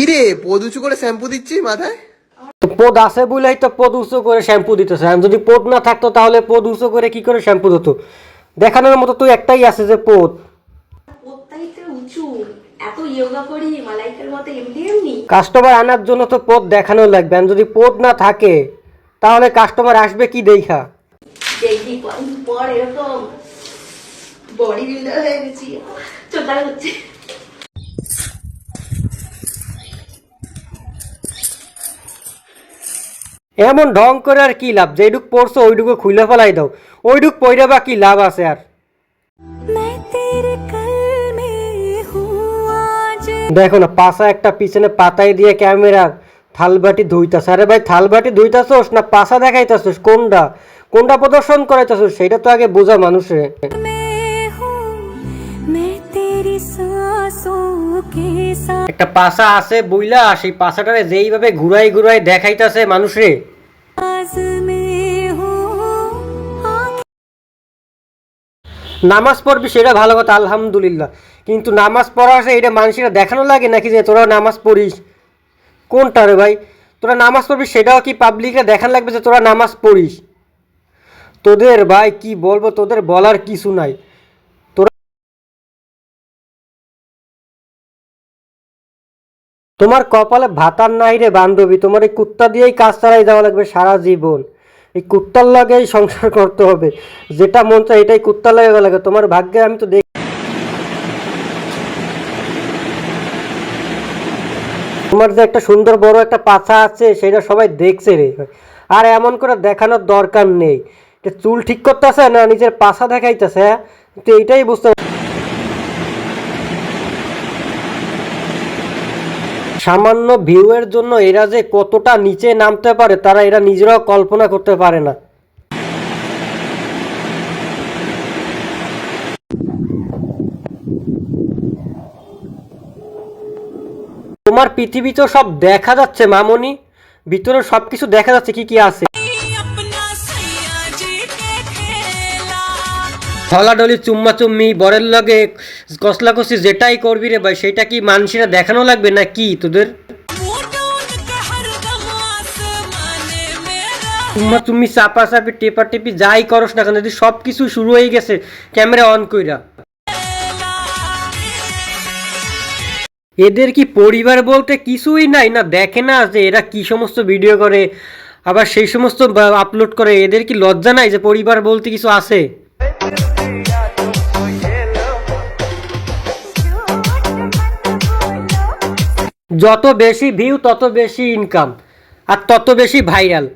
কিরে পদ উঁচু করে শ্যাম্পু দিচ্ছি মাথায়? পদ আছে বলেই তো পদ উঁচু করে শ্যাম্পু দিতেছে। যদি পদ না থাকতো তাহলে পদ উঁচু করে কি করে শ্যাম্পু হতো দেখানোর মতো তো একটাই আছে যে পদ। পোতটাই তো উঁচু। এত ইয়োগা করি মালাইকার মতো এমনি এমনি? কাস্টমার আনার জন্য তো পদ দেখানো লাগবে। আর যদি পদ না থাকে তাহলে কাস্টমার আসবে কি দেখা? দেখবি পর এরকম বডি বিল্ডার হয়ে গেছি। চোদ্দার হচ্ছে। এমন ঢং করে আর কি লাভ? যেইটুক পড়ছো ওইটুকু খুলে ফেলাই দাও। ওইটুক পইরা বা কি লাভ আছে আর? দেখো না পাশা একটা পিছনে পাতায় দিয়ে ক্যামেরা থালবাটি ধুইতাছ। আরে ভাই থালবাটি ধুইতাছোস না পাশা দেখাইতাছোস? কোনটা? কোনটা প্রদর্শন করাইতাছোস? সেটা তো আগে বোঝা মানুষের একটা পাশা আছে বইলা সেই পাশাটারে যেইভাবে ঘুরাই ঘুরাই দেখাইতাছে মানুষরে নামাজ পড়বি, সেটা ভালো কথা, আলহামদুলিল্লাহ। কিন্তু নামাজ পড়া এটা মানুষেরা দেখানো লাগে নাকি যে তোরা নামাজ পড়িস? কোনটা রে ভাই? তোরা নামাজ পড়বি, সেটাও কি পাবলিকরা দেখান লাগবে যে তোরা নামাজ পড়িস? তোদের ভাই, কি বলব, তোদের বলার কিছু নাই। তোরা তোমার কপালে ভাতার নাই রে বান্ধবী, তোমার এই কুত্তা দিয়েই কাজ চালাই যাওয়া লাগবে সারা জীবন। এই কুত্তার লাগেই সংসার করতে হবে। যেটা মন চায় এটাই কুত্তার লাগে লাগে। তোমার ভাগ্যে আমি তো দেখ তোমার যে একটা সুন্দর বড় একটা পাছা আছে, সেটা সবাই দেখছে রে। আর এমন করে দেখানোর দরকার নেই। চুল ঠিক করতেছে না, নিজের পাছা দেখাইতেছে হ্যাঁ? তো এইটাই বুঝতে সামান্য ভিউয়ের জন্য এরা যে কতটা নিচে নামতে পারে, তারা এরা নিজেরাও কল্পনা করতে পারে না। তোমার পৃথিবী তো সব দেখা যাচ্ছে, মামনি। ভিতরে সব কিছু দেখা যাচ্ছে, কি কি আছে? ঢলাঢলি, চুম্মা চুম্মি, বরের লগে কসলাকসি যেটাই করবি রে ভাই, সেটা কি মানুষেরা দেখানো লাগবে না কি তোদের? চুম্মা চুম্মি, চাপা চাপি, টেপা টেপি যাই করস না কেন, যদি সব কিছু শুরু হয়ে গেছে, ক্যামেরা অন কইরা। এদের কি পরিবার বলতে কিছুই নাই না? দেখে না যে এরা কি সমস্ত ভিডিও করে, আবার সেই সমস্ত আপলোড করে, এদের কি লজ্জা নাই যে পরিবার বলতে কিছু আছে? যত বেশি ভিউ তত বেশি ইনকাম আর তত বেশি ভাইরাল